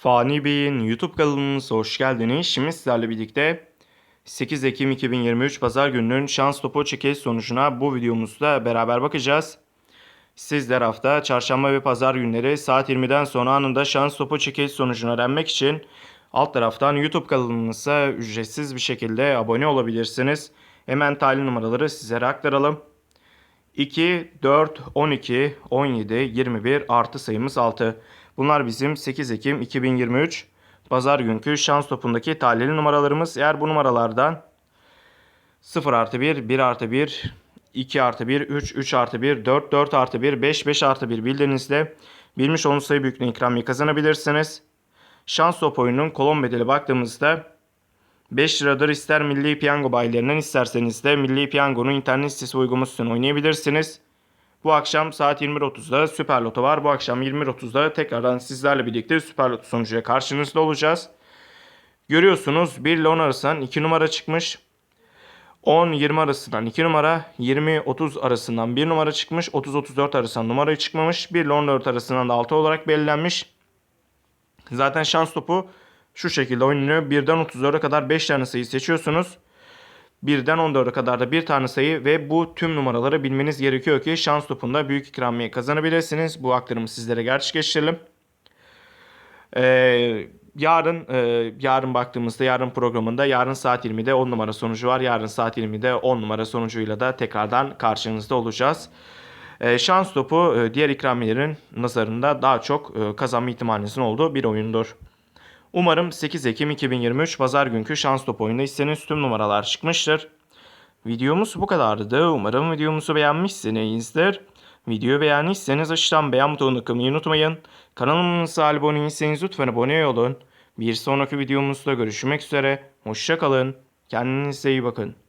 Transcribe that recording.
Fani Bey'in YouTube kanalımıza hoş geldiniz. Şimdi sizlerle birlikte 8 Ekim 2023 Pazar gününün şans topu çekiliş sonucuna bu videomuzda beraber bakacağız. Sizler hafta çarşamba ve pazar günleri saat 20'den sonra anında şans topu çekiliş sonucunu öğrenmek için alt taraftan YouTube kanalımıza ücretsiz bir şekilde abone olabilirsiniz. Hemen tali numaraları sizlere aktaralım. 2, 4, 12, 17, 21 artı sayımız 6. Bunlar bizim 8 Ekim 2023 Pazar günkü şans topundaki talihli numaralarımız. Eğer bu numaralardan 0 artı 1, 1 artı 1, 2 artı 1, 3, 3 artı 1, 4, 4 artı 1, 5, 5 artı 1 bildiğinizde bilmiş olduğunuz sayı büyüklüğüne ikramiye kazanabilirsiniz. Şans top oyunun kolon bedeli baktığımızda 5 liradır ister Milli Piyango bayilerinden isterseniz de Milli Piyango'nun internet sitesi uygulamasını oynayabilirsiniz. Bu akşam saat 21.30'da Süper Loto var. Bu akşam 21.30'da tekrardan sizlerle birlikte Süper Loto sonucuyla karşınızda olacağız. Görüyorsunuz 1 ile 10 arasından 2 numara çıkmış. 10-20 arasından 2 numara, 20-30 arasından 1 numara çıkmış, 30-34 arasından numara çıkmamış, 1 ile 14 arasından da 6 olarak belirlenmiş. Zaten şans topu şu şekilde oynanıyor. 1'den 34'e kadar 5 tane sayı seçiyorsunuz. 1'den 14'e kadar da bir tane sayı ve bu tüm numaraları bilmeniz gerekiyor ki şans topunda büyük ikramiye kazanabilirsiniz. Bu aktarımı sizlere gerçekleştirelim. Ee, yarın e, yarın baktığımızda yarın programında yarın saat 20'de 10 numara sonucu var. Yarın saat 20'de 10 numara sonucuyla da tekrardan karşınızda olacağız. Ee, şans topu e, diğer ikramiyelerin nazarında daha çok e, kazanma ihtimalinizin olduğu bir oyundur. Umarım 8 Ekim 2023 Pazar günkü şans top oyunda istediğiniz tüm numaralar çıkmıştır. Videomuz bu kadardı. Umarım videomuzu beğenmişsinizdir. Videoyu beğendiyseniz aşağıdan beğen butonuna tıklamayı unutmayın. Kanalımıza abone değilseniz lütfen abone olun. Bir sonraki videomuzda görüşmek üzere. Hoşçakalın. Kendinize iyi bakın.